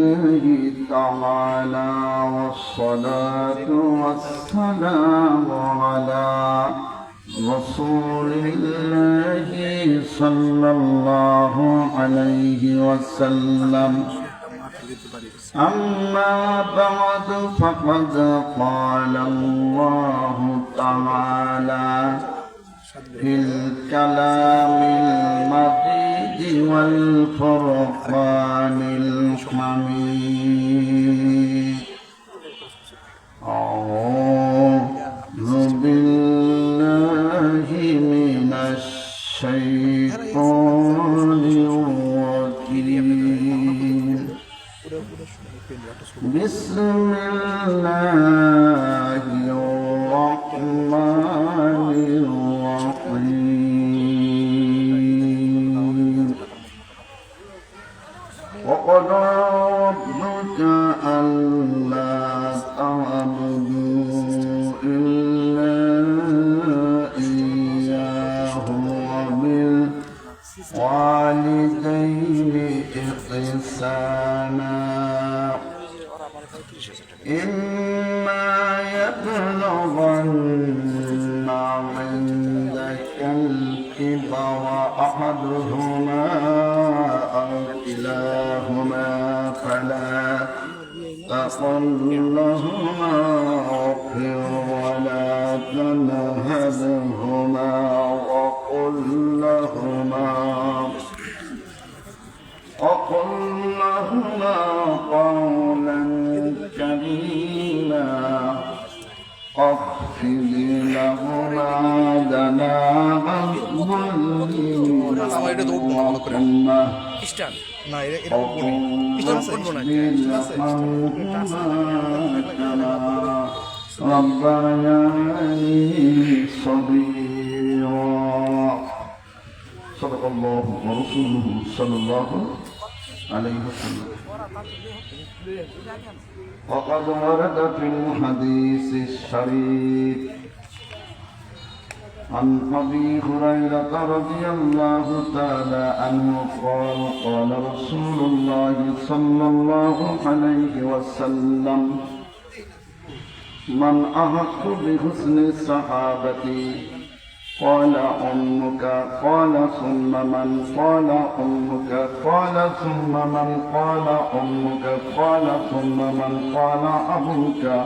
الله تعالى والصلاة والسلام على رسول الله صلى الله عليه وسلم. أما بعد فقد قال الله تعالى الكلام المجيد والفرقان الحميد أعوذ بالله من الشيطان الرجيم بسم الله খ্রিস্টান না এটা এটা উঠবো না খ্রিস্টান আছে উঠবো না ربياني صغيرا صدق الله ورسوله صلى الله عليه وسلم وقد ورد في الحديث الشريف عن ابي هريره رضي الله تعالى عنه قال قال رسول الله صلى الله عليه وسلم من احق بحسن الصحابه قال امك قال ثم من قال امك قال ثم من قال امك قال ثم من قال ابوك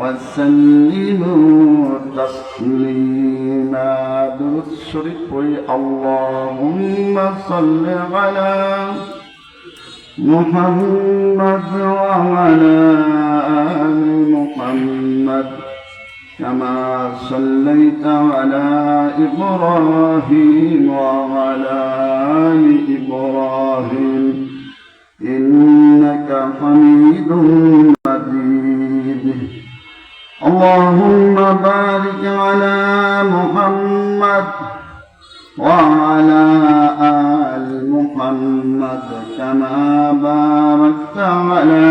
وسلموا تسليما درود اللهم صل على محمد وعلى آل محمد كما صليت على إبراهيم وعلى آل إبراهيم إنك حميد اللهم بارك على محمد وعلى آل محمد كما باركت على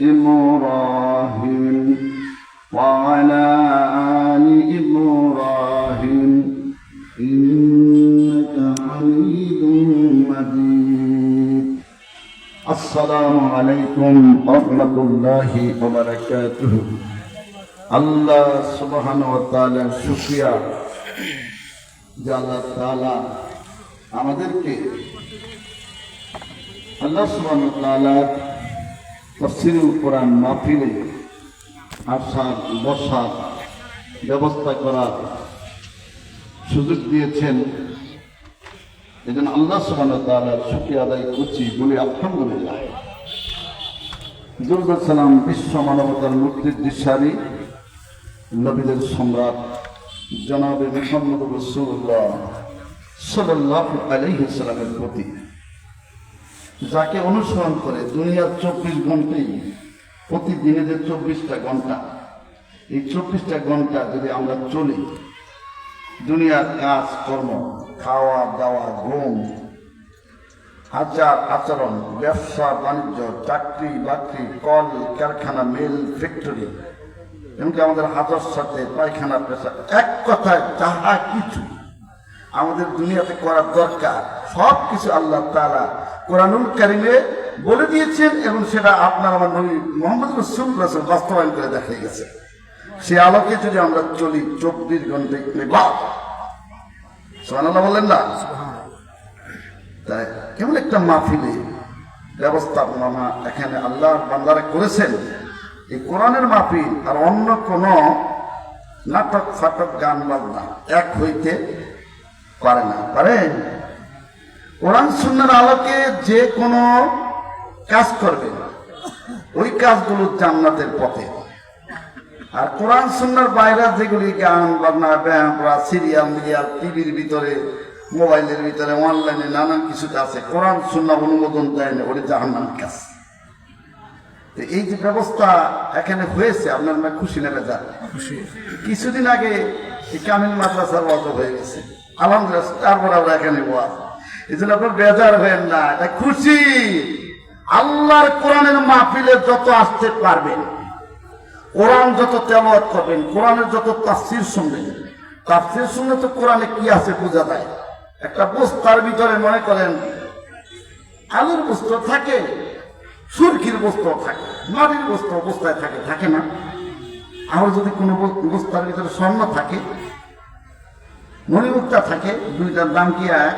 إبراهيم وعلى آل إبراهيم. إنك حميد مجيد. السلام عليكم ورحمة الله وبركاته. আল্লাহ সুবহান শুকরিয়া যে আল্লাহ তাআলা আমাদেরকে আল্লাহ তাআলার তাফসীরুল কোরআন মাহফিলে আসার, বসার ব্যবস্থা করার সুযোগ দিয়েছেন। এই জন্য আল্লাহ সুবহান ও তাআলার শুকরিয়া আদায় করছি বলি আলহামদুলিল্লাহ। দুর্গা সালাম বিশ্ব মানবতার মুক্তির দিশারি নবীদের সম্রাট জনাবে মোহাম্মদ রসুল্লাহ সাল্লাহ আলাইহি সাল্লামের প্রতি, যাকে অনুসরণ করে দুনিয়ার চব্বিশ ঘন্টাই প্রতিদিনে যে চব্বিশটা ঘণ্টা, এই চব্বিশটা ঘণ্টা যদি আমরা চলি, দুনিয়ার কাজ, কর্ম, খাওয়া, দাওয়া, ঘুম, আচার, আচরণ, ব্যবসা, বাণিজ্য, চাকরি, বাকরি, কল, কারখানা, মিল, ফ্যাক্টরি এমনকি আমাদের হাজার সাথে পায়খানা পেশা এক কথায় যাহা কিছু আমাদের দুনিয়াতে করার দরকার সব কিছু আল্লাহ তালা কোরআনুল কারিমে বলে দিয়েছেন এবং সেটা আপনার আমার নবী মোহাম্মদ রসুল রসুল বাস্তবায়ন করে দেখা গেছে। সে আলোকে যদি আমরা চলি চব্বিশ ঘন্টায় সোহানাল্লাহ বললেন না? তাই কেমন একটা মাহফিলে ব্যবস্থাপনা এখানে আল্লাহ বান্দারে করেছেন এই কোরআনের মাহফিল আর অন্য কোন নাটক ফাটক গান বাজনা এক হইতে পারে না। পারে? কোরআন সুন্নার আলোকে যে কোনো কাজ করবে, ওই কাজগুলো জান্নাতের পথে। আর কোরআন সুন্নার বাইরে যেগুলি গান বাজনা, ব্যায়াম সিরিয়াল মিডিয়াল টিভির ভিতরে, মোবাইলের ভিতরে, অনলাইনে নানান কিছুতে আছে, কোরআন সুন্না অনুমোদন দেয় না, ওটা জাহান্নাম কাজ। এই যে ব্যবস্থা এখানে হয়েছে আপনার না খুশি নেবে যান কিছুদিন আগে কামিল মাদ্রাসার ওয়াজ হয়ে গেছে। আলহামদুলিল্লাহ তারপর আমরা এখানে ওয়াজ। এই জন্য আপনার বেজার হবেন না এটা খুশি। আল্লাহর কোরআনের মাহফিলে যত আসতে পারবেন কোরআন যত তেলাওয়াত করবেন কোরআনের যত তাফসির শুনবেন তাফসির শুনলে তো কোরআনে কি আছে বোঝা যায়। একটা বস্তার ভিতরে মনে করেন আলুর বস্তু থাকে সুরকির বস্ত্র থাকে, মাটির বস্ত্র অবস্থায় থাকে থাকে না। আবার যদি কোনো বস- বস্তার ভিতরে স্বর্ণ থাকে, মণিমুক্তা থাকে, দুইটার দাম কি এক?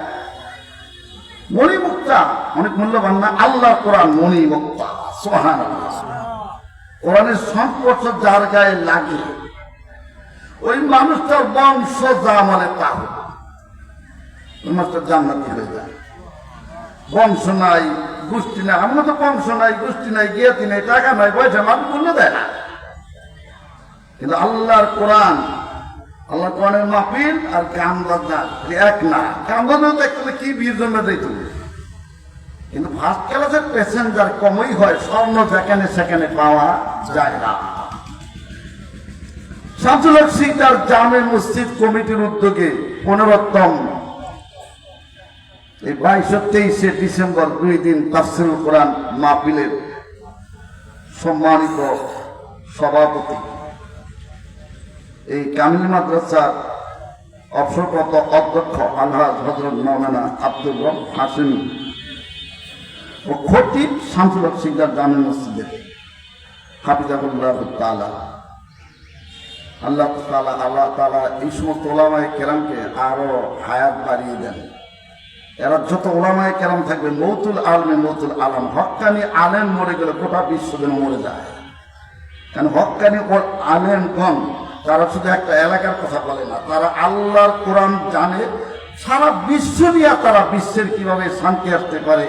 মণিমুক্তা অনেক মূল্যবান না? আল্লাহ কোরআন মণিমুক্তা সোহান কোরআনের সম্পর্ক যার গায়ে লাগে, ওই মানুষটার বংশ যা মানে তা। ওই মানুষটা জান্নাতি হয়ে যায়। বংশ নাই গোষ্ঠী নাই, আমরা তো বংশ নাই, গোষ্ঠী নাই, জ্ঞাতি নাই, টাকা নাই, পয়সা মানুষ মূল্য দেয় না। কিন্তু আল্লাহর কোরআন আল্লাহ কোরআনের মাহফিল আর গান বাজনা এক না। গান বাজনা দেখতে কি বীর জন্য দিত কিন্তু ফার্স্ট ক্লাসের প্যাসেঞ্জার কমই হয়, স্বর্ণ যেখানে সেখানে পাওয়া যায় না। শামসুল হক সিকদার জামে মসজিদ কমিটির উদ্যোগে পনেরোতম এই বাইশে তেইশে ডিসেম্বর দুই দিন তাফসিরুল কোরআন মাহফিলের সম্মানিত সভাপতি। এই কামিল মাদ্রাসার অবসরপ্রাপ্ত অধ্যক্ষ আলহাজ হজরত মৌলানা আব্দুল রব হাসিমি ও খতিব শামসুল হক সিকদার জামে মসজিদের হাফিজাহুল্লাহ তালা আল্লাহ তালা আল্লাহ তালা এই সমস্ত ওলামায় কেরামকে আরও হায়াত বাড়িয়ে দেন। এরা যত ওলামায় কেরাম থাকবে, মৌতুল আলমে মৌতুল আলম হক্কানি আলেম মরে গেলে গোটা বিশ্ব যেন মরে যায়। কারণ হক্কানি ও আলেমগণ, তারা শুধু একটা এলাকার কথা বলে না, তারা আল্লাহর কোরআন জানে, সারা বিশ্ব নিয়ে তারা বিশ্বের কীভাবে শান্তি আসতে পারে,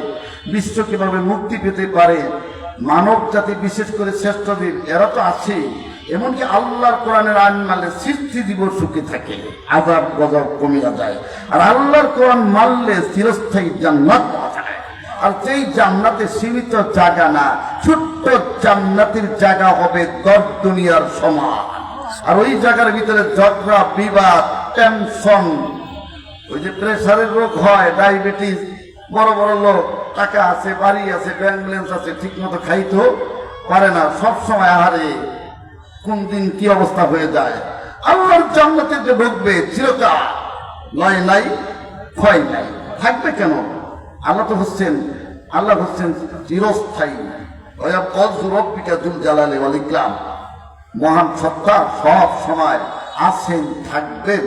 বিশ্ব কীভাবে মুক্তি পেতে পারে মানব জাতি বিশেষ করে শ্রেষ্ঠদের এরা তো আছে এমনকি আল্লাহর কোরআনের আইন মানলে সৃষ্টি দিবস সুখে থাকে আজাব গজব কমিয়া যায়। আর আল্লাহর কোরআন মানলে চিরস্থায়ী জান্নাত আর সেই জান্নাতে সীমিত জায়গা না, ছোট্ট জান্নাতের জায়গা হবে দশ দুনিয়ার সমান। আর ওই জায়গার ভিতরে ঝগড়া, বিবাদ, টেনশন, ওই যে প্রেশারের রোগ হয়, ডায়াবেটিস, বড় বড় লোক, টাকা আছে, বাড়ি আছে, ব্যাংক আছে ঠিক মতো খাইতেও পারে না। সবসময় আহারে কোন দিন কি অবস্থা হয়ে যায়? আল্লাহর জান্নাতে যে ঢুকবে চিরকাল। লয় নাই, ক্ষয় নাই। থাকবে কেন? আল্লাহ তো হচ্ছেন, আল্লাহ হচ্ছেন চিরস্থায়ী। রব্বিকা জুল জালালে ওয়াল মহান সত্তা সব সময় আছেন, থাকবেন।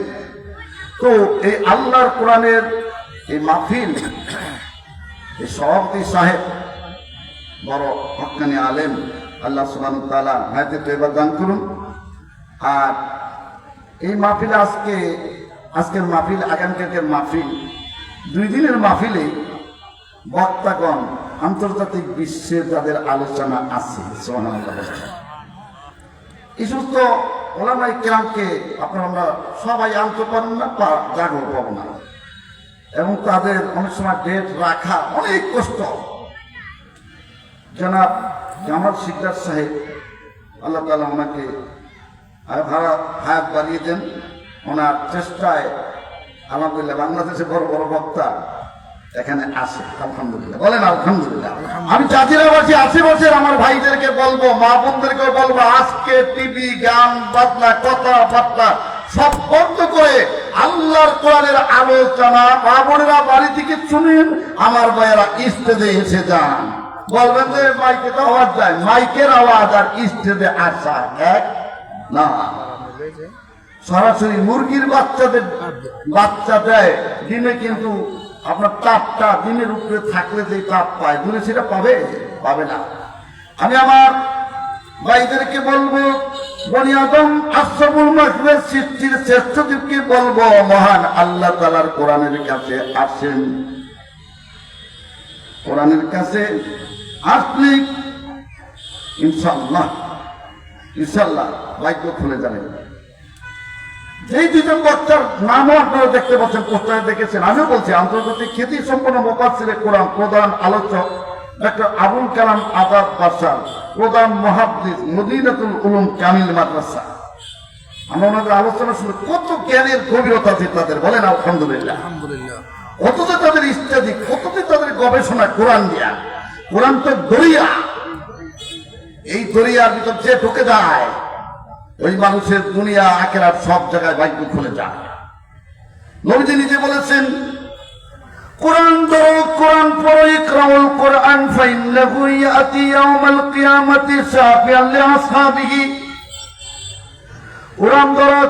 তো এই আল্লাহর কোরআনের এই মাহফিল, এই সভাপতি সাহেব, বড় হকানি আলেম আল্লাহ সুবান তালা হায়াতে তো এবার দান করুন। আর এই মাহফিলে আজকে, আজকের মাহফিল আগামীকালকের মাহফিল, দুই দিনের মাহফিলে বক্তাগণ, আন্তর্জাতিক বিশ্বে যাদের আলোচনা আছে এই সমস্ত ওলামাই কেরামকে আপনারা, আমরা সবাই আনতে পারেন না বা জাগর পাবো না। এবং তাদের অনেক সময় ডেট রাখা অনেক কষ্ট। জনাব জামাল শিকদার সাহেব আল্লাহ তালা ওনাকে ভাড়া হায়াত বাড়িয়ে দেন। ওনার চেষ্টায় আলহামদুলিল্লাহ বাংলাদেশে বড় বড় বক্তা এখানে আসে আলহামদুলিল্লাহ। বলেন আলহামদুলিল্লাহ। আমি চাচিরাবাসী আশেপাশের আমার ভাইদেরকে বলব মা বোনদেরকে বলব আজকে টিভি গান বাজনা কথা বার্তা সব বন্ধ করে আল্লাহর কোরআনের আলোচনা মা বোনেরা বাড়ি থেকে শুনেন আমার ভাইয়েরা স্টেজে এসে যান। বলবেন যে মাইকে তো আওয়াজ যায় মাইকের আওয়াজ আর স্টেজে আসা এক, না। সরাসরি মুরগির বাচ্চাদের বাচ্চা দেয় ডিমে কিন্তু আপনার তাপটা ডিমের উপরে থাকলে যে তাপ পায় দূরে সেটা পাবে? পাবে না। আমি আমার ভাইদেরকে বলব, বনি আদম আশ্রমুল মাসবের সৃষ্টির শ্রেষ্ঠদেরকে বলব, মহান আল্লাহ তালার কোরআনের কাছে আসেন। কোরআনের কাছে আসলে ইনশাল্লাহ ইনশাল্লাহ ভাগ্য খুলে যাবেন যেই দুজন বক্তার নামও আপনারা দেখতে পাচ্ছেন পোস্টারে দেখেছেন আমিও বলছি আন্তর্জাতিক খ্যাতি সম্পন্ন মোকাশিরে কোরআন প্রধান আলোচক ডক্টর আবুল কালাম আজাদ বাসার প্রধান মহাদ্দিস মদিনাতুল উলুম কামিল মাদ্রাসা। আমরা ওনাদের আলোচনা শুনে কত জ্ঞানের গভীরতা আছে তাদের বলেন আলহামদুলিল্লাহ। আলহামদুলিল্লাহ। কত যে তাদের ইত্যাদি কত যে তাদের গবেষণা কোরআন দিয়া কোরআন তো দরিয়া। এই দরিয়ার ভিতর যে ঢুকে যায়, ওই মানুষের দুনিয়া, আখেরাত সব জায়গায় বাইক খুলে যায়। নবীজি নিজে বলেছেন, কোরআন ধরো, কোরআন পড়ো কোরআন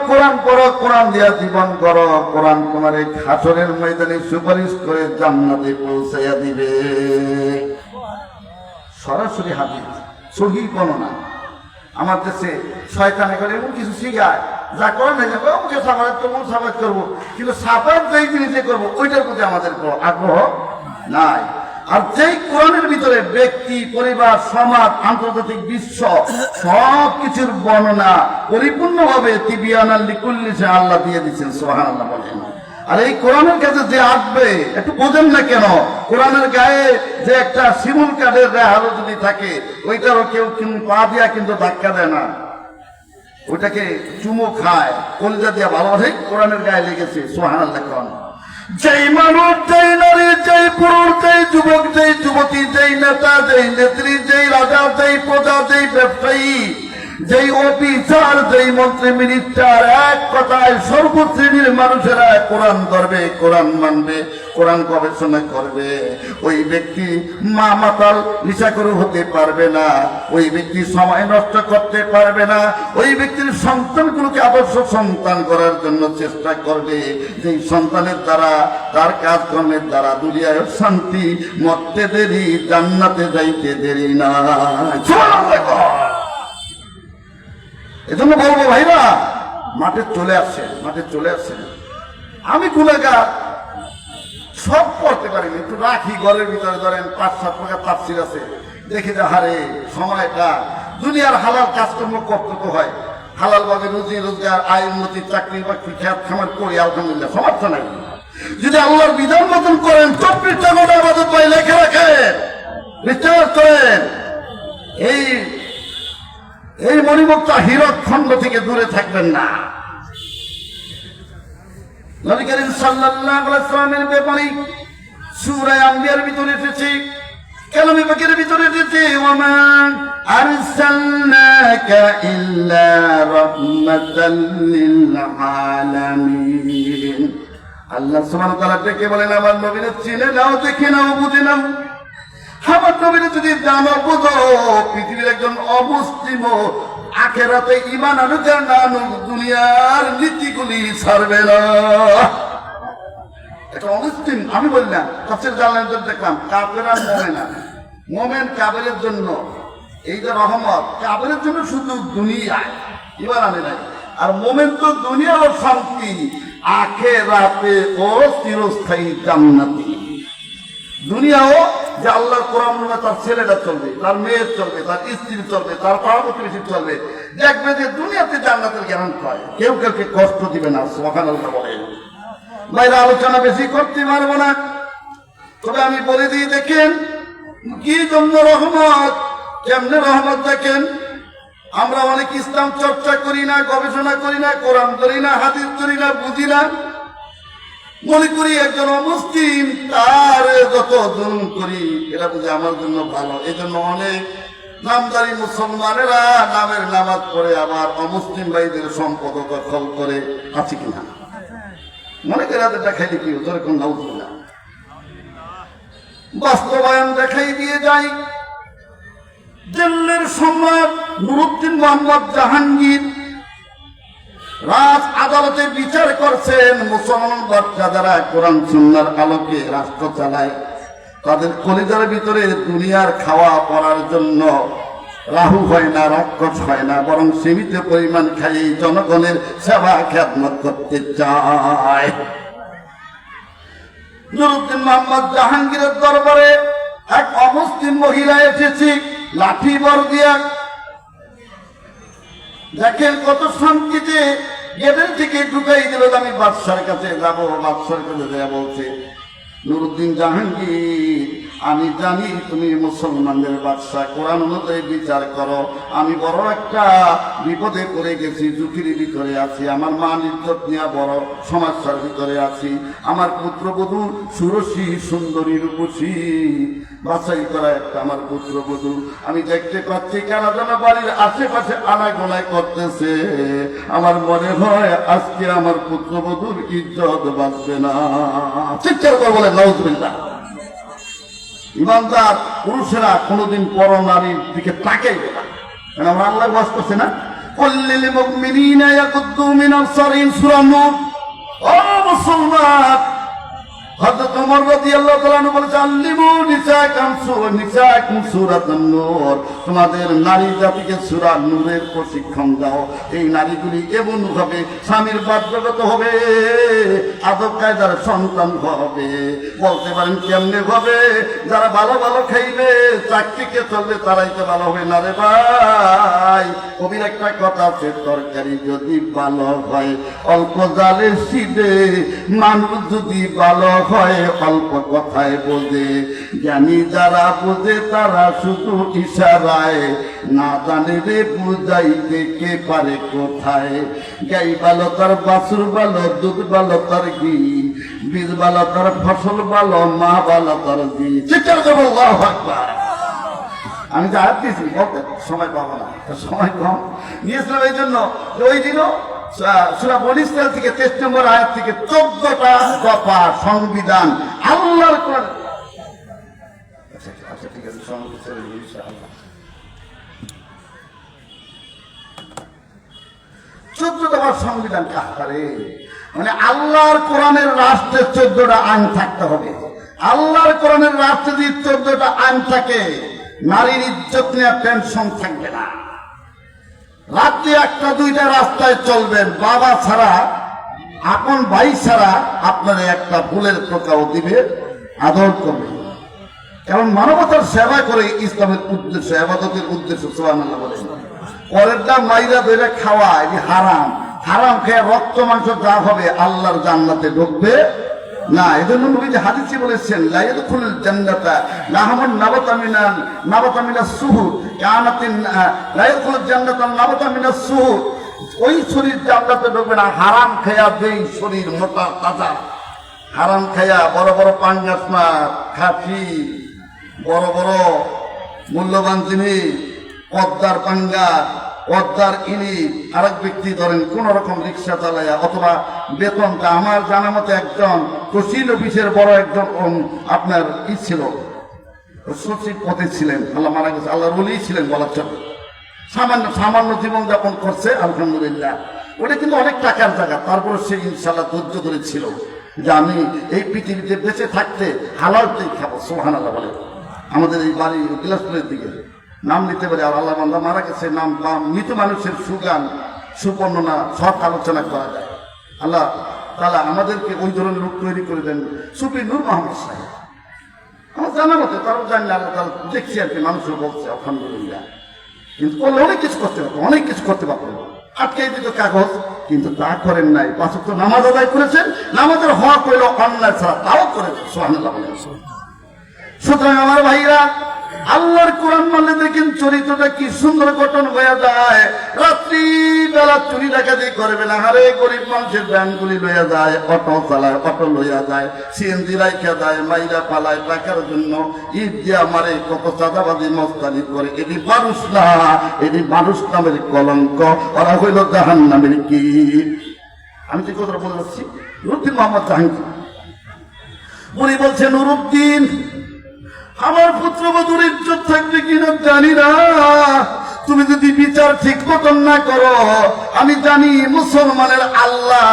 কোরআন কোরআন কোরআন দিয়া জীবন করো কোরআন তোমার এই হাসরের ময়দানে সুপারিশ করে জান্নাতে পৌঁছাইয়া দিবে। সরাসরি হাদিস সহি গণনা আমার দেশে শয়তানে করে এমন কিছু শিখায়, যা করে না অমুকে সাফাত করব সাফাত করব। কিন্তু সাফাত যেই জিনিসে করব, ওইটার প্রতি আমাদের আগ্রহ নাই। আর যেই কোরআনের ভিতরে ব্যক্তি, পরিবার, সমাজ, আন্তর্জাতিক বিশ্ব সব কিছুর বর্ণনা পরিপূর্ণভাবে তিবিয়ানাল লিকুল্লিসে আল্লাহ দিয়ে দিচ্ছেন সোহান আল্লাহ বলেন। আর এই কোরআনের কাছে যে আসবে, একটু বোঝেন না কেন? কোরআনের গায়ে যে একটা শিমুল কাঠের রেহালো যদি থাকে, ওইটারও কেউ পা দিয়া কিন্তু ধাক্কা দেয় না। ওটাকে চুমো খায়, কলিজা দিয়া ভালোবাসে কোরআনের গায়ে লেগেছে সোহান লেখন যেই মানুষ, যেই নারী, যেই পুরুষ, যেই যুবক, যেই যুবতী, যেই নেতা, যেই নেত্রী, যেই রাজা, যেই প্রজা, যেই ব্যবসায়ী যেই অফিসার, যেই মন্ত্রী মিনিস্টার এক কথায় সর্বশ্রেণীর মানুষেরা কোরআন ধরবে, কোরআন মানবে, কোরআন গবেষণা করবে। ওই ব্যক্তি মা মাতাল নিশা করে হতে পারবে না, ওই ব্যক্তি সময় নষ্ট করতে পারবে না, ওই ব্যক্তির সন্তানগুলোকে আদর্শ সন্তান করার জন্য চেষ্টা করবে। যেই সন্তানের দ্বারা, তার কাজকর্মের দ্বারা দুনিয়ায় শান্তি, মরতে দেরি, জান্নাতে যাইতে দেরি না। এজন্য বলব, ভাইরা, মাঠে চলে আসছেন মাঠে চলে আসছেন আমি গুণাগার, সব করতে পারিনি একটু রাখি ঘরের ভিতরে, ধরেন পাঁচ, সাত প্রকার তাফসির আছে। দেখি যে, হারে সময়টা দুনিয়ার হালাল কাজকর্ম করতে হয়। হালাল ভাবে রুজি, রোজগার, আয়, উন্নতি, চাকরি, বাকরি খ্যাত খামার করি, আলহামদুলিল্লাহ, সমর্থ নাই। যদি আল্লাহর বিধান মতন করেন, চব্বিশটা গোটা আমাদের লেখে রাখেন। বিশ্বাস করেন। এই এই মণিমুক্তা হীরক খণ্ড থেকে দূরে থাকবেন না। আম্বিয়ার ভিতরে ভিতরে আরসালনাকা ইল্লা আল্লাহ সুবহানাহু ওয়া তাআলা বলেন, আমার নবীরে চিনে নাও, দেখে নাও, বুঝে নাও। আমার নবীরে যদি বুঝো, পৃথিবীর একজন অমুসলিম আখেরাতে ইমান আনুক আর না দুনিয়ার নীতিগুলি ছাড়বে না। একটা অমুসলিম, আমি বললাম তাফসির জানলেন তো দেখলাম কাবের আর মোমেনা মোমেন কাবেরের জন্য, এই যে রহমত কাবেরের জন্য শুধু দুনিয়ায় ইমান আনে নাই। আর মোমেন তো দুনিয়া ও শান্তি, আখেরাতে ও চিরস্থায়ী জান্নাতি। দুনিয়াও যে আল্লাহর কোরআন তার ছেলেটা চলবে, তার মেয়ের চলবে, তার স্ত্রী চলবে, তার পাড়া চলবে। দেখবে যে দুনিয়াতে জান্নাতের জ্ঞান পায়। কেউ কেউকে কষ্ট দিবে না সোহান আল্লাহ বাইরে আলোচনা বেশি করতে পারব না। তবে আমি বলে দিই, দেখেন, কি জন্য রহমত, কেমনে রহমত দেখেন? আমরা অনেক ইসলাম চর্চা করি না, গবেষণা করি না, কোরআন করি না, হাদিস করি না, বুঝি না। মনে করি একজন অমুসলিম, তার যত জুলুম করি, এটা বুঝে আমার জন্য ভালো। এই জন্য অনেক নামদারি মুসলমানেরা নামের নামাজ করে আবার অমুসলিম ভাইদের সম্পদ দখল করে। আছে কিনা? মনে করে এটা খাইলে কি তোর কোন না বাস্তবায়ন দেখাই দিয়ে যাই। দিল্লির সম্রাট নুরুদ্দিন মোহাম্মদ জাহাঙ্গীর রাজ আদালতে বিচার করছেন মুসলমান বাচ্চা যারা কোরআন সুন্নার আলোকে রাষ্ট্র চালায়। তাদের কলিজার ভিতরে দুনিয়ার খাওয়া পড়ার জন্য রাহু হয় না, রাক্ষস হয় না, বরং সীমিত পরিমাণ খাই জনগণের সেবা খ্যাতমত করতে চায়। নুরুদ্দিন মোহাম্মদ জাহাঙ্গীরের দরবারে এক অমুসলিম মহিলা এসেছি, লাঠি বর দিয়া দেখেন কত শান্তিতে গেটের থেকে ঢুকাই দিল যে আমি বাদশার কাছে। যাব, বাদশার কাছে দেয়া বলছে। নুরুদ্দিন জাহাঙ্গীর, আমি জানি তুমি মুসলমানদের বাদশা। কোরআন অনুযায়ী বিচার করো। আমি বড় একটা বিপদে পড়ে গেছি, ঝুঁকির ভিতরে আছি। আমার মা ইজ্জত নিয়ে বড় সমস্যার ভিতরে আছি। আমার পুত্রবধূ সুরসী, সুন্দরী, রূপসী। বাছাই করা একটা আমার পুত্রবধূ। আমি দেখতে পাচ্ছি কেন যেন বাড়ির আশেপাশে আনাগোনায় করতেছে। আমার মনে হয় আজকে আমার পুত্রবধূর ইজ্জত বাঁচবে না। চিৎকার করে বলে নজবিল্লা ইমানদার পুরুষেরা কোনোদিন পর নারীর দিকে তাকাইবে না। কারণ আমরা আল্লাহ বাস করছে না? কল্লিল মুমিনিনা ইয়াকুদ্দু মিন আবসারিহিম সূরা নূর। ও মুসলমান! হযরত ওমর রাদিয়াল্লাহু তাআলা বলেছে, আল্লিমু নিসাকাম সূরা নিসাকুম সূরাতুন নূর। তোমাদের নারী জাতিকে সূরা নূরের প্রশিক্ষণ দাও। এই নারীগুলি এমন ভাবে স্বামীর বাধ্যগত হবে, আদব কায়দার সন্তান হবে। বলতে পারেন কেমনে হবে? যারা ভালো ভালো খাইবে চাকরিকে চলবে, তারাই তো ভালো হবে। না রে ভাই, কবির একটা কথা আছে, তরকারি যদি ভালো হয়, অল্প জালে সিদে, মানুষ যদি ভালো হয় অল্প কথায় বোঝে। জ্ঞানী যারা বোঝে, তারা শুধু ইশারায়। না জানে রে বুঝাইতে কে পারে কোথায়। গাই ভালো তার বাসুর ভালো দুধ ভালো তার ঘি। বীজ ভালো তার ফসল ভালো মা ভালো তার ঘি। চিৎকার করব আমি তো আয়াত দিয়েছি সময় পাবো না সময় কম। নিয়েছিলাম এই জন্য, ওই দিনও সংবিধান আল্লাহর কোরআন। আচ্ছা আচ্ছা মানে আল্লাহর কোরআনের রাষ্ট্রে চোদ্দটা আইন থাকতে হবে। আল্লাহর কোরআনের রাষ্ট্রে যদি চোদ্দটা আইন থাকে, নারীর ইজ্জত নেওয়া টেনশন থাকবে না। রাত্রি একটা, দুইটা রাস্তায় চলবেন। বাবা ছাড়া, আপন ভাই ছাড়া আপনার একটা ফুলের টোকাও দিবে, আদর করবে। কারণ মানবতার সেবা করে ইসলামের উদ্দেশ্য, আবাদতের উদ্দেশ্য সোহান পরেরটা মাইরা ধরে খাওয়া, এটি হারাম। হারাম খেয়ে রক্ত, মাংস যা হবে আল্লাহর জান্নাতে ঢুকবে। না, এজন্য যে হাদিসে বলেছেন লাইয়াদখুল জান্নাতা, লাহামুন নাবাতামিনান নাবাতামিনা সুহুদ কানাতিন লাইয়াদখুল জান্নাতা নাবাতামিনা সুহুদ। ওই শরীর জান্নাতে ঢুকবে না হারাম খেয়া যেই শরীর, মোটা, তাজা। হারাম খাইয়া বড় বড় পাঙ্গাস মাছ, খাসি, বড় বড় মূল্যবান জিনিস, পদ্মার পাঙ্গা পদ্মার ইনি আরেক ব্যক্তি ধরেন কোন রকম রিক্সা চালাইয়া অথবা বেতনটা আমার জানা মতে একজন তহসিল অফিসের বড় একজন আপনার ই ছিল, সচিব পথে ছিলেন, আল্লাহ মারা গেছে, আল্লাহ রলি ছিলেন বলার জন্য। সামান্য সামান্য জীবন যাপন করছে, আলহামদুলিল্লাহ। ওটা কিন্তু অনেক টাকার জায়গা, তারপরে সে ইনশাল্লাহ ধৈর্য ধরে ছিল যে আমি এই পৃথিবীতে বেঁচে থাকতে হালালতেই খাব সোহান আল্লাহ বলে। আমাদের এই বাড়ি বিলাসপুরের দিকে। নাম নিতে পারে, আর আল্লাহ বান্দা মারা গেছে, নাম বা মৃত মানুষের সুগান, সুবর্ণনা সব আলোচনা করা যায়। আল্লাহ তাহলে আমাদেরকে ওই ধরনের লোক তৈরি করে দেন, সুফি নূর মোহাম্মদ সাহেব। আমার জানা মতো তারও জানি আল্লাহ তাআলা দেখছি আর কি, মানুষও বলছে, আলহামদুলিল্লাহ। কিন্তু করলে অনেক কিছু করতে পারব, অনেক কিছু করতে পারব। আটকে দিত কাগজ, কিন্তু তা করেন নাই। পাঁচক তো নামাজ আদায় করেছেন, নামাজের হওয়া করল অন্যায় ছাড়া তাও করেছে বলেন। সুতরাং আমার ভাইরা আল্লাহর কোরআন মানে দেখেন চরিত্রটা কি সুন্দর গঠন হয়ে যায়। রাত্রি বেলা চুরি ডাকাতি করবে না। হারে গরিব মানুষের ব্যাংকগুলি লইয়া যায়, অটো চালায়, অটো লইয়া যায়, সিএনজি রাইখা যায় মাইরা পালায় টাকার জন্য। ঈদ দিয়া মারে, কত চাঁদাবাদি মস্তানি করে। এটি মানুষ না, এটি মানুষ নামের কলঙ্ক। ওরা হইল জাহান নামের কি আমি যে কথাটা বলে যাচ্ছি? নুরুদ্দিন মোহাম্মদ জাহাঙ্গীর। উনি বলছেন, নুরুদ্দিন আমার পুত্রবধূর ইজ্জত থাকবে কিনা জানি না। তুমি যদি বিচার ঠিক মতন না করো, আমি জানি মুসলমানের আল্লাহ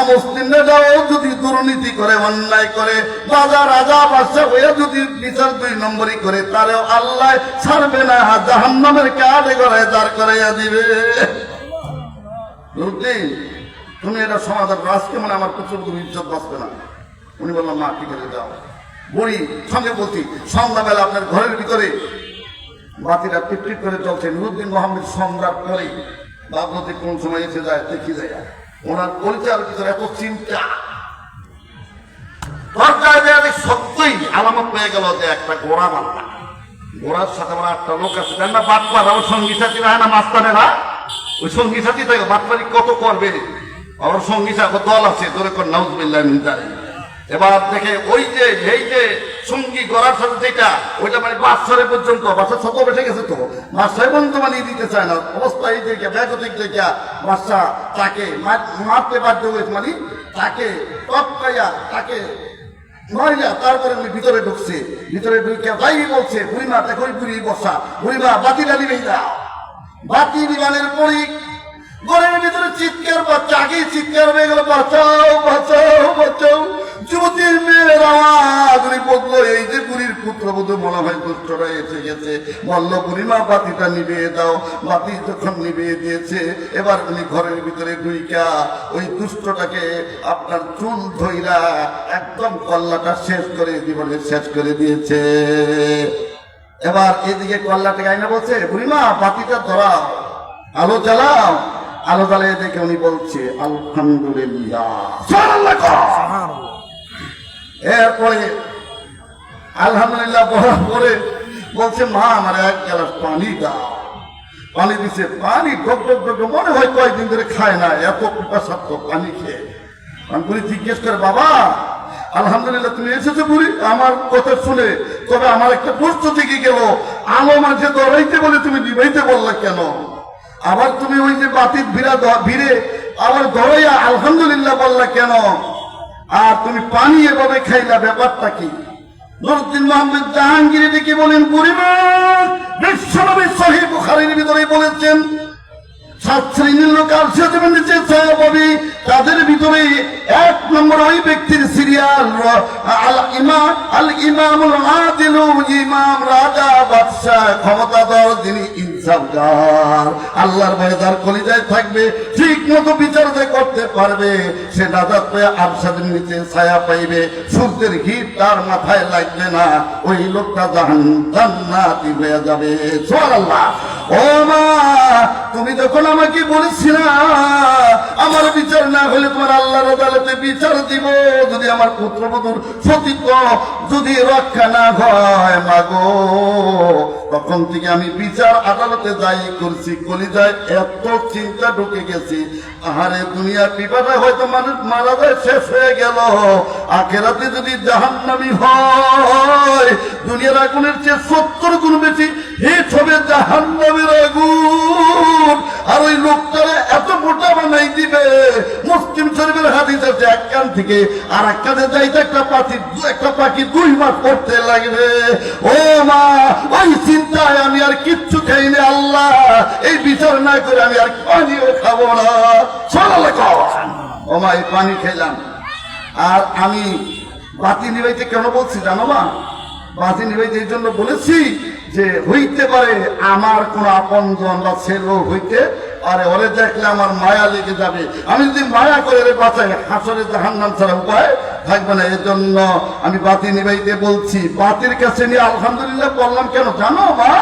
অমুসলিমরাও যদি দুর্নীতি করে, অন্যায় করে রাজা রাজা বাদশা হয়ে যদি বিচার দুই নম্বরই করে, তারেও আল্লাহ ছাড়বে না, জাহান্নামের কাঠে করে দাঁড় করাইয়া দিবে। নুরুদ্দিন তুমি এটা সমাধান। আজকে মানে আমার পুত্রবধূর ইজ্জত বাঁচবে না। উনি বললাম মা ঠিক আছে যাও? বুড়ি সঙ্গে বলছি, সন্ধ্যাবেলা আপনার ঘরের ভিতরে বাতিটা টিপটিপ করে চলছে নুরুদ্দিন মোহাম্মদ সন্ধ্যার পরে বাগনতে কোন সময় এসে যায়, দেখি যায়। ওনার পরিচয়ের ভিতরে এত চিন্তা। দরজায় যে আলামত পেয়ে গেল যে একটা গোড়া বান্ধা গোড়ার সাথে আমার আটটা লোক আছে। জান না বাটপার আমার সঙ্গী সাথী না না মাস্তানে না? ওই সঙ্গী সাথী তাই বাটপারি কত করবে? আমার সঙ্গী সাথে, দল আছে তোরে কর, নাউজবিল্লাহ মিনজারি এবার দেখে ওই যে, এই যে সঙ্গী গড়ার সাথে যেটা, ওইটা মানে বাচ্চারে পর্যন্ত বাচ্চা ছোট বেসে গেছে তো। বাচ্চাই পর্যন্ত মানে দিতে চায় না। অবস্থা এই যে ব্যাগতিক দেখে বাচ্চা তাকে মার- মারতে বাধ্য হয়েছে মানে তাকে টপকাইয়া তাকে মহিলা তারপরে উনি ভিতরে ঢুকছে। ভিতরে ঢুকে যাই বলছে, বুড়িমা, দেখো বুড়ি বসা বুড়িমা বাতিটা দিবেই দাও বাতি দিবানের পরই ঘরের ভিতরে চিৎকার বাচ্চা আগে চিৎকার হয়ে গেল, বাঁচাও বাঁচাও বাঁচাও। যুবতীর মেয়ের এই যে বুড়ির পুত্রবধূ মনে হয় দুষ্টরা এসে গেছে। বলল, বুড়িমা, বাতিটা নিভিয়ে দাও। বাতি যখন নিভিয়ে দিয়েছে, এবার উনি ঘরের ভিতরে ঢুইকা, ওই দুষ্টটাকে আপনার চুল ধইরা একদম কল্লাটা শেষ করে জীবনে শেষ করে দিয়েছে। এবার এদিকে কল্লাটা গাইনা বলছে, বুড়িমা, বাতিটা ধরাও, আলো জ্বালাও। আলো জ্বালিয়ে দেখে উনি বলছে আলহামদুলিল্লাহ। এরপরে আলহামদুলিল্লাহ বলার পরে বলছে মা আমার এক গ্লাস পানি দাও। পানি দিছে পানি ঢোক ঢোক ঢোক, মনে হয় কয়েকদিন ধরে খায় না এত পিপাসাত্ম পানি খেয়ে। আমি বুড়ি জিজ্ঞেস করে বাবা আলহামদুলিল্লাহ তুমি এসেছ বুড়ি? আমার কথা শুনে তবে আমার একটা প্রশ্ন থেকে গেল আলো মাঝে দৌড়াইতে বলে তুমি নিবাইতে বললা কেন? আবার তুমি ওই যে বাতির ভিড়া ভিড়ে আবার দৌড়াইয়া আলহামদুলিল্লাহ বললা কেন? আর তুমি পানি এভাবে খাইলা, ব্যাপারটা কি? নুরুদ্দিন মোহাম্মদ জাহাঙ্গীর এদিকে বলেন পরিবার বুখারীর ভিতরে বলেছেন তাদের ভিতরে এক নম্বর ওই ব্যক্তির সিরিয়াল ছায়া পাইবে, সূর্যের হিট তার মাথায় লাগবে না, ওই লোকটা জান্নাতি হয়ে যাবে। ও মা, তুমি যখন আমাকে বলেছিলা, আমার বিচার না হলে তোমার আল্লাহর আদালতে বিচার দিব, যদি আমার পুত্রবধূর সতীত্ব যদি রক্ষা না হয় মাগো। তখন থেকে আমি বিচার আদালতে যাই করছি কলিজায় এত চিন্তা ঢুকে গেছি। আহারে দুনিয়া বিপাদে হয়তো মানুষ মারা যায়, শেষ হয়ে গেল। আখেরাতে যদি জাহান্নামি হয়, দুনিয়ার আগুনের চেয়ে সত্তর গুণ বেশি হিট হবে জাহান্নামের আগুন আর ওই লোকটারে এত মোটা বানাই দিবে মুসলিম শরীফের আর আমি আর কিচ্ছু খাইনি আল্লাহ। এই বিচার না করে আমি আর পানিও খাব না। পানি খেলাম। আর আমি বাতি নিবাইতে কেন বলছি জানো মা? বাতি নিবাইতে এই জন্য বলেছি যে হইতে পারে আমার কোন আপনজন বা ছেলে হইতে আরে ওরে দেখলে আমার মায়া লেগে যাবে। আমি যদি মায়া করে রে বাঁচাই হাসরে জাহান্নাম ছাড়া উপায় থাকবে না। এর জন্য আমি বাতি নিবাইতে বলছি বাতির কাছে নিয়ে আলহামদুলিল্লাহ বললাম কেন? জানো মা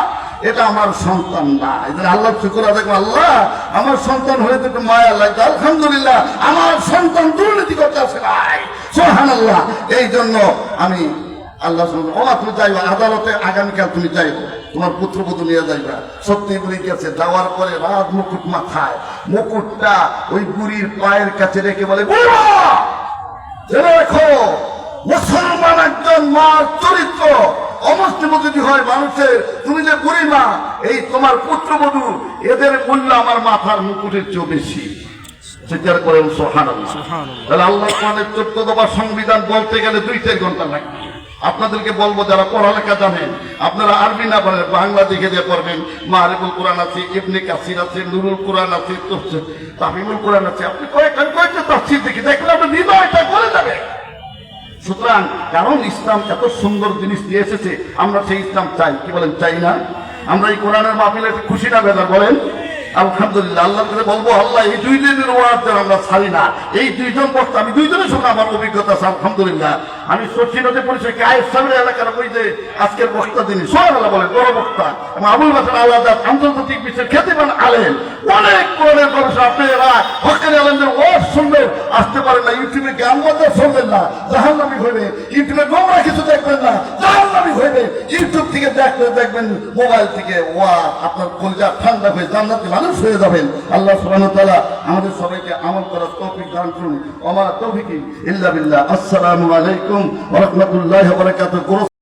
এটা আমার সন্তান না। এদের আল্লাহ শুকুর করো, আল্লাহ আমার সন্তান হলে তো মায়া লাগবে। আলহামদুলিল্লাহ আমার সন্তান দুর্নীতি করতে আসে নাই। সোহান আল্লাহ এই জন্য আমি আল্লাহ ও তুমি যাইবা আদালতে আগামীকাল তুমি যাইবে তোমার পুত্রবধূ নিয়ে যাইবা। সত্যি বুড়ি গেছে যাওয়ার পরে রাজ মুকুট মাথায় মুকুটটা ওই বুড়ির পায়ের কাছে রেখে বলে রেখো মুসলমান একজন মার চরিত্র। অমুসলিম যদি হয় মানুষের তুমি যে বুড়ি মা এই তোমার পুত্রবধূ এদের মূল্য আমার মাথার মুকুটের চেয়ে বেশি। স্বীকার করেন সোহান তাহলে আল্লাহ কোরআনের চোদ্দ দফা সংবিধান বলতে গেলে দুই চার ঘণ্টা লাগবে। আপনাদেরকে বলব, যারা পড়ালেখা জানেন, আপনারা আরবি না পারেন বাংলা দেখে দিয়ে পড়বেন। মারিফুল কোরআন আছে, ইবনে কাসির আছে, নুরুল কোরআন আছে, তফসির- তাফিমুল কোরআন আছে। আপনি কয়েক কয়েকটা তাফসির দেখি, দেখলে আপনি হৃদয়টা করে যাবে। সুতরাং কারণ ইসলাম এত সুন্দর জিনিস দিয়ে এসেছে, আমরা সেই ইসলাম চাই। কি বলেন, চাই না? আমরা এই কোরআনের মাহফিলে খুশি না বেদার বলেন? আলহামদুলিল্লাহ, আল্লাহর কাছে বলব, আল্লাহ, এই দুই দিনের ওয়ার্ড আমরা ছাড়ি না। এই দুইজন বক্তা, আমি দুইজনের সঙ্গে আমার অভিজ্ঞতা আছে, আলহামদুলিল্লাহ। আমি সচিনতে পরিচয় কায়ের সামনে এলাকার যে আজকের বক্তা তিনি সোহানাল্লাহ বলেন, বড় বক্তা। এবং আবুল বাসার আলাদা আন্তর্জাতিক বিশ্বের খ্যাতিমান আলেন অনেক কোরআনের গবেষণা, আপনারা হকের আলেনদের ওয়ার্ড শুনবেন আসতে পারেন না, ইউটিউবে গান মধ্যে শুনবেন না, জাহান্নামি হইবে। ইউটিউবে নোংরা কিছু দেখবেন না, জাহান্নামি হইবে। ইউটিউব থেকে দেখলে দেখবেন, মোবাইল থেকে ওয়া, আপনার কলজা ঠান্ডা হয়ে জান্নাতি মানুষ হয়ে যাবেন। আল্লাহ সুবহানাহু তাআলা আমাদের সবাইকে আমল করার তৌফিক দান করুন। ওমা তৌফিকি ইল্লা বিল্লাহ। আসসালামু আলাইকুম ওয়া রাহমাতুল্লাহি বরকাত